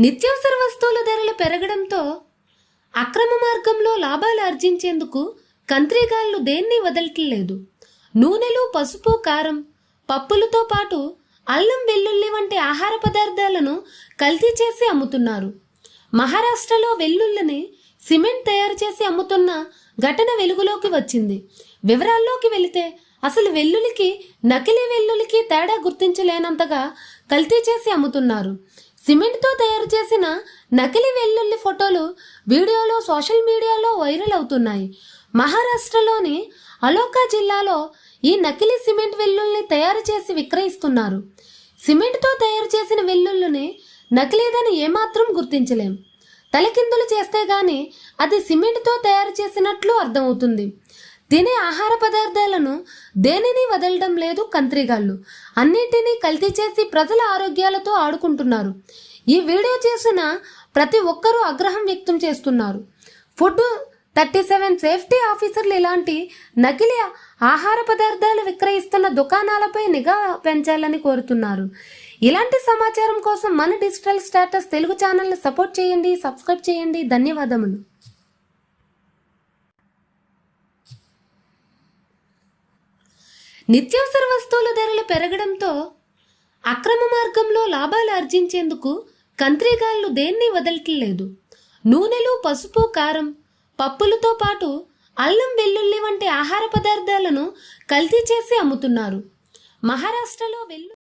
నిత్యావసర వస్తువుల ధరలు పెరగడంతో అక్రమ మార్గంలో లాభాలు ఆర్జించేందుకు కంత్రిగాళ్ళు దేన్ని వదలట్లేదు? నూనెలు పసుపు కారం పప్పులతో పాటు అల్లం వెల్లుల్లి వంటి ఆహార పదార్థాలను కల్తీ చేసి అమ్ముతున్నారు. మహారాష్ట్రలో వెల్లుల్లిని సిమెంట్ తయారు చేసి అమ్ముతున్న ఘటన వెలుగులోకి వచ్చింది. వివరాల్లోకి వెళితే అసలు వెల్లుల్లికి నకిలీ వెల్లుల్లికి తేడా గుర్తించలేనంతగా కల్తీ చేసి అమ్ముతున్నారు. సిమెంట్తో తయారు చేసిన నకిలీ వెల్లుల్లి ఫోటోలు వీడియోలో సోషల్ మీడియాలో వైరల్ అవుతున్నాయి. మహారాష్ట్రలోని అలోకా జిల్లాలో ఈ నకిలీ సిమెంట్ వెల్లుల్ని తయారు చేసి విక్రయిస్తున్నారు. సిమెంట్తో తయారు చేసిన వెల్లుల్లిని నకిలీదని ఏమాత్రం గుర్తించలేం. తలకిందులు చేస్తే గాని అది సిమెంట్తో తయారు చేసినట్లు అర్థమవుతుంది. తినే ఆహార పదార్థాలను దేనిని వదలడం లేదు కంత్రిగాళ్ళు. అన్నిటినీ కల్తీ చేసి ప్రజల ఆరోగ్యాలతో ఆడుకుంటున్నారు. ఈ వీడియో చేసిన ప్రతి ఒక్కరూ ఆగ్రహం వ్యక్తం చేస్తున్నారు. ఫుడ్ థర్టీ సెవెన్ సేఫ్టీ ఆఫీసర్లు ఇలాంటి నకిలీ ఆహార పదార్థాలు విక్రయిస్తున్న దుకాణాలపై నిఘా పెంచాలని కోరుతున్నారు. ఇలాంటి సమాచారం కోసం మన డిజిటల్ స్టేటస్ తెలుగు ఛానల్ని సపోర్ట్ చేయండి సబ్స్క్రైబ్ చేయండి. ధన్యవాదములు. నిత్యావసర వస్తువుల ధరలు పెరగడంతో అక్రమ మార్గంలో లాభాలు ఆర్జించేందుకు కంత్రిగాళ్ళు దేన్ని వదలట్లేదు? నూనెలు పసుపు కారం పప్పులతో పాటు అల్లం వెల్లుల్లి వంటి ఆహార పదార్థాలను కల్తీ చేసి అమ్ముతున్నారు. మహారాష్ట్రలో వెల్లు